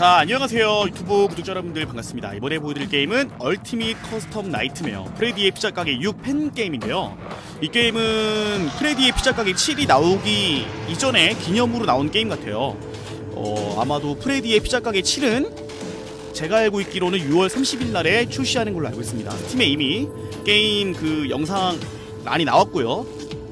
자 안녕하세요 유튜브 구독자 여러분들 반갑습니다. 이번에 보여드릴 게임은 얼티밋 커스텀 나이트메어 프레디의 피자 가게 6 팬 게임인데요. 이 게임은 프레디의 피자 가게 7이 나오기 이전에 기념으로 나온 게임 같아요. 어 아마도 프레디의 피자 가게 7은 제가 알고 있기로는 6월 30일 날에 출시하는 걸로 알고 있습니다. 스팀에 이미 게임 그 영상 많이 나왔고요.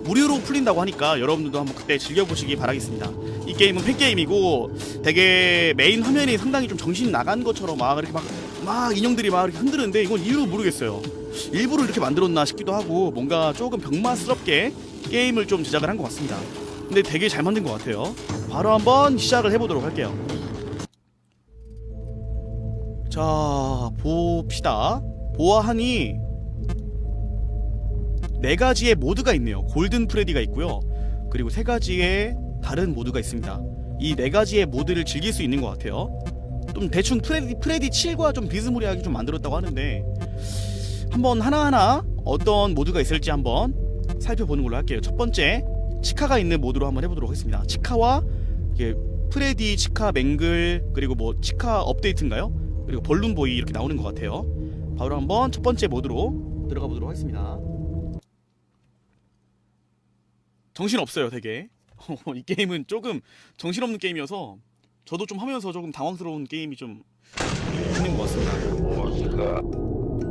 무료로 풀린다고 하니까 여러분들도 한번 그때 즐겨보시기 바라겠습니다 이 게임은 팬게임이고 되게 메인 화면이 상당히 좀 정신 나간 것처럼 막 이렇게 막, 막 인형들이 막 이렇게 흔드는데 이건 이유 모르겠어요. 일부러 이렇게 만들었나 싶기도 하고 뭔가 조금 병맛스럽게 게임을 좀 제작을 한 것 같습니다. 근데 되게 잘 만든 것 같아요. 바로 한번 시작을 해보도록 할게요. 자, 봅시다. 보아하니 네 가지의 모드가 있네요. 골든 프레디가 있고요. 그리고 세 가지의 다른 모드가 있습니다. 이 네 가지의 모드를 즐길 수 있는 것 같아요. 좀 대충 프레디 프레디 7과 좀 비스무리하게 좀 만들었다고 하는데 한번 하나하나 어떤 모드가 있을지 한번 살펴보는 걸로 할게요. 첫 번째 치카가 있는 모드로 한번 해보도록 하겠습니다. 치카와 이게 프레디, 치카, 맹글 그리고 뭐 치카 업데이트인가요? 그리고 벌룬보이 이렇게 나오는 것 같아요. 바로 한번 첫 번째 모드로 들어가 보도록 하겠습니다. 정신 없어요, 되게. 이 게임은 조금 정신없는 게임이어서 저도 좀 하면서 조금 당황스러운 게임이 좀 있는 것 같습니다.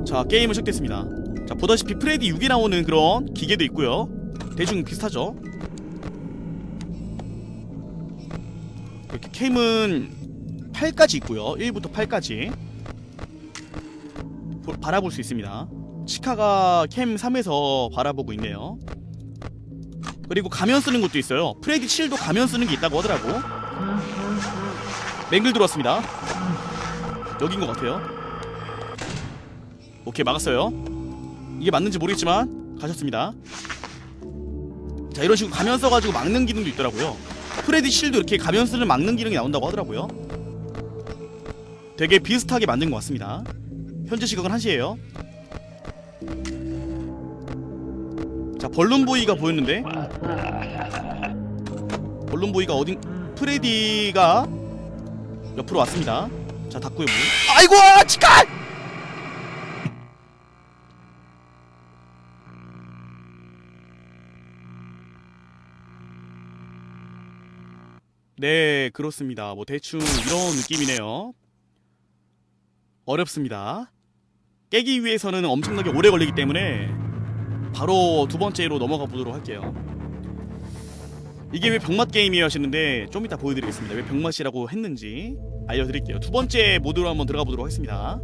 자, 게임은 시작됐습니다. 자, 보다시피 프레디 6에 나오는 그런 기계도 있고요. 대충 비슷하죠. 이렇게 캠은 8까지 있고요. 1부터 8까지 바라볼 수 있습니다. 치카가 캠 3에서 바라보고 있네요. 그리고 가면 쓰는 것도 있어요. 프레디 7도 가면 쓰는 게 있다고 하더라고. 맹글 들어왔습니다. 여긴 것 같아요. 오케이 막았어요. 이게 맞는지 모르겠지만 가셨습니다. 자 이런 식으로 가면 써가지고 막는 기능도 있더라고요. 프레디 7도 이렇게 가면 쓰는 막는 기능이 나온다고 하더라고요. 되게 비슷하게 만든 것 같습니다. 현재 시각은 1시예요. 자 벌룬보이가 보였는데? 벌룬보이가 어딘 프레디가 옆으로 왔습니다. 자 닫고요 문 아이고 치카 네 그렇습니다. 뭐 대충 이런 느낌이네요. 어렵습니다. 깨기 위해서는 엄청나게 오래 걸리기 때문에 바로 두 번째로 넘어가 보도록 할게요. 이게 왜 병맛 게임이에요 하시는데 좀 이따 보여드리겠습니다. 왜 병맛이라고 했는지 알려드릴게요. 두 번째 모드로 한번 들어가 보도록 하겠습니다.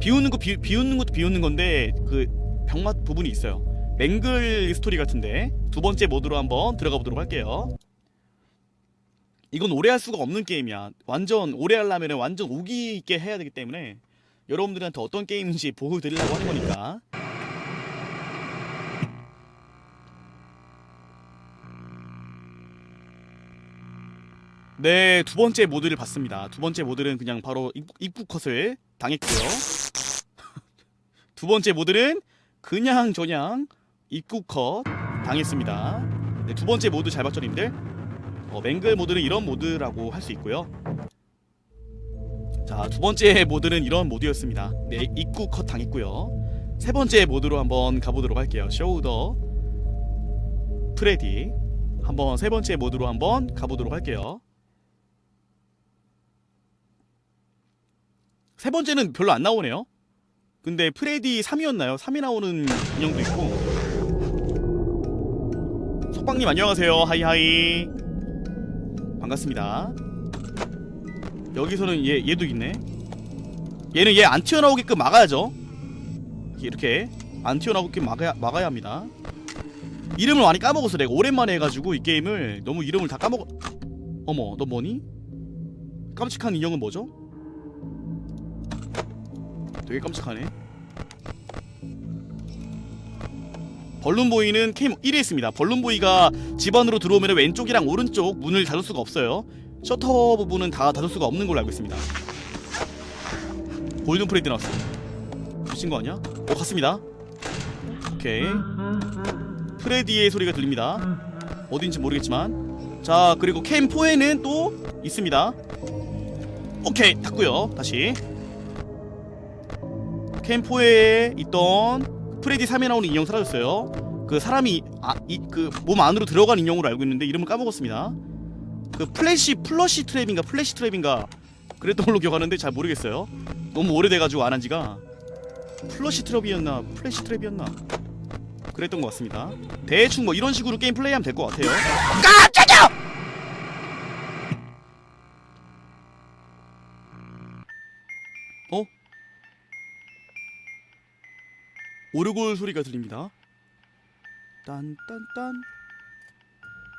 비웃는 거 비, 비웃는 것도 비웃는 건데 그 병맛 부분이 있어요. 맹글 스토리 같은데 두 번째 모드로 한번 들어가 보도록 할게요. 이건 오래 할 수가 없는 게임이야. 완전 오래 하려면 완전 오기 있게 해야 되기 때문에 여러분들한테 어떤 게임인지 보여드리려고 하는 거니까 네, 두 번째 모드를 봤습니다. 두 번째 모드는 그냥 바로 입, 입구 컷을 당했고요. 두 번째 모드는 그냥 저냥 입구 컷 당했습니다. 네, 두 번째 모드 잘 봤죠, 님들? 어, 맹글 모드는 이런 모드라고 할 수 있고요. 자, 두 번째 모드는 이런 모드였습니다. 네, 입구 컷 당했고요. 세 번째 모드로 한번 가보도록 할게요. 쇼우더 프레디 한번 세 번째 모드로 한번 가보도록 할게요. 세 번째는 별로 안 나오네요. 근데 프레디 3이었나요? 3이 나오는 인형도 있고. 속박님 안녕하세요. 하이하이. 반갑습니다. 여기서는 얘 얘도 있네. 얘는 얘 안 튀어나오게끔 막아야죠. 이렇게 안 튀어나오게끔 막아야 막아야 합니다. 이름을 많이 까먹었어. 내가 오랜만에 해가지고 이 게임을 너무 이름을 다 까먹어. 어머, 너 뭐니? 깜찍한 인형은 뭐죠? 되게 깜찍하네. 벌룬보이는 캠 1에 있습니다. 벌룬보이가 집 안으로 들어오면 왼쪽이랑 오른쪽 문을 닫을 수가 없어요. 셔터 부분은 다 닫을 수가 없는 걸로 알고 있습니다. 골든 프레디 나왔어. 미친 거 아니야? 어 갔습니다. 오케이. 프레디의 소리가 들립니다. 어딘지 모르겠지만. 자 그리고 캠 4에는 또 있습니다. 오케이 닫고요 다시 캠포에 있던 프레디 3에 나오는 인형 사라졌어요. 그 사람이 아, 그몸 안으로 들어간 인형으로 알고 있는데 이름을 까먹었습니다. 그 플래시 플러시 트랩인가 플래시 트랩인가 그랬던 걸로 기억하는데 잘 모르겠어요. 너무 오래돼가지고 안 한 지가 플러시 트랩이었나 플래시 트랩이었나 그랬던 것 같습니다. 대충 뭐 이런 식으로 게임 플레이하면 될 것 같아요. 깜짝이야! 어? 오르골 소리가 들립니다. 딴딴딴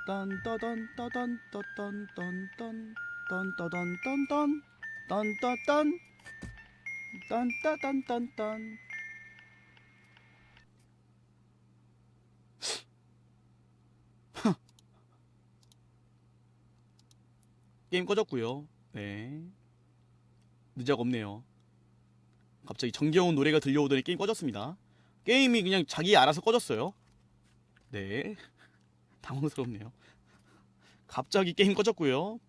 딴따단 따단 따단 딴딴 딴따단 딴딴 딴따딴 딴따단 딴딴 게임 꺼졌고요. 네. 늦작 없네요. 갑자기 정겨운 노래가 들려오더니 게임 꺼졌습니다. 게임이 그냥 자기 알아서 꺼졌어요. 네. 당황스럽네요. 갑자기 게임 꺼졌고요.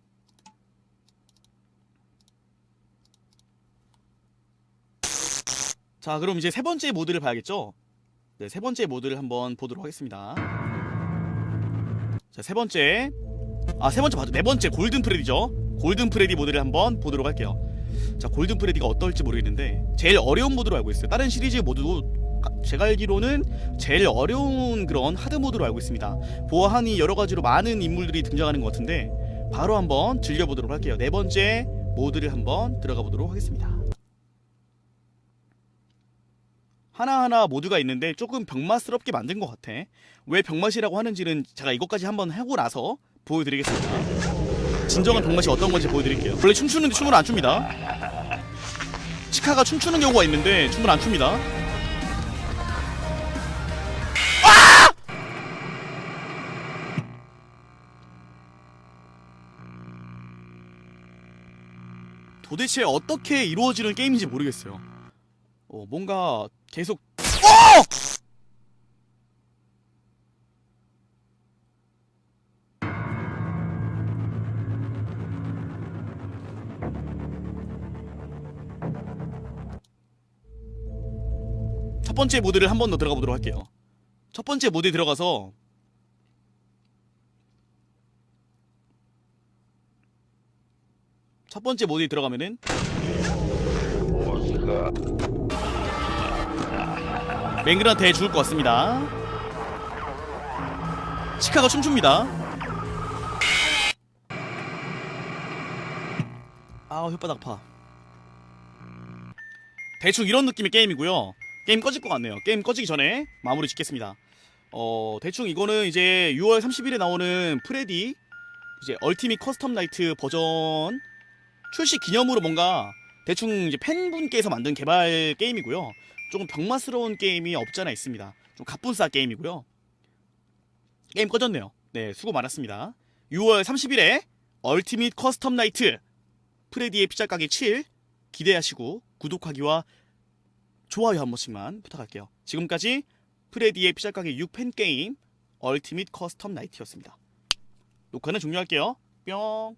자, 그럼 이제 세 번째 모드를 봐야겠죠? 네, 세 번째 모드를 한번 보도록 하겠습니다. 자, 세 번째. 아, 세 번째 봐도 네 번째 골든 프레디죠. 골든 프레디 모드를 한번 보도록 할게요. 자, 골든 프레디가 어떨지 모르겠는데 제일 어려운 모드로 알고 있어요. 다른 시리즈 모드도 가- 제가 알기로는 제일 어려운 그런 하드 모드로 알고 있습니다. 보아하니 여러 가지로 많은 인물들이 등장하는 것 같은데 바로 한번 즐겨보도록 할게요. 네 번째 모드를 한번 들어가 보도록 하겠습니다. 하나하나 모드가 있는데 조금 병맛스럽게 만든 것 같아. 왜 병맛이라고 하는지는 제가 이것까지 한번 하고 나서 보여드리겠습니다. 진정한 병맛이 어떤 건지 보여드릴게요. 원래 춤추는데 춤을 안 춥니다. 치카가 춤추는 경우가 있는데 춤을 안 춥니다. 도대체 어떻게 이루어지는 게임인지 모르겠어요. 어, 뭔가 계속 어! 첫 번째 모드를 한 번 더 들어가 보도록 할게요. 첫 번째 모드에 들어가서 첫 번째 모드에 들어가면은 맹글한테 죽을 것 같습니다. 치카가 춤춥니다. 아우 혓바닥 아파. 대충 이런 느낌의 게임이고요. 게임 꺼질 것 같네요. 게임 꺼지기 전에 마무리 짓겠습니다. 어 대충 이거는 이제 6월 30일에 나오는 프레디 이제 얼티밋 커스텀 나이트 버전 출시 기념으로 뭔가 대충 이제 팬분께서 만든 개발 게임이고요. 조금 병맛스러운 게임이 없잖아 있습니다. 좀 갑분싸 게임이고요. 게임 꺼졌네요. 네, 수고 많았습니다. 6월 30일에 얼티밋 커스텀 나이트 프레디의 피자 가게 7 기대하시고 구독하기와 좋아요 한 번씩만 부탁할게요. 지금까지 프레디의 피자 가게 6팬 게임 얼티밋 커스텀 나이트였습니다. 녹화는 종료할게요. 뿅.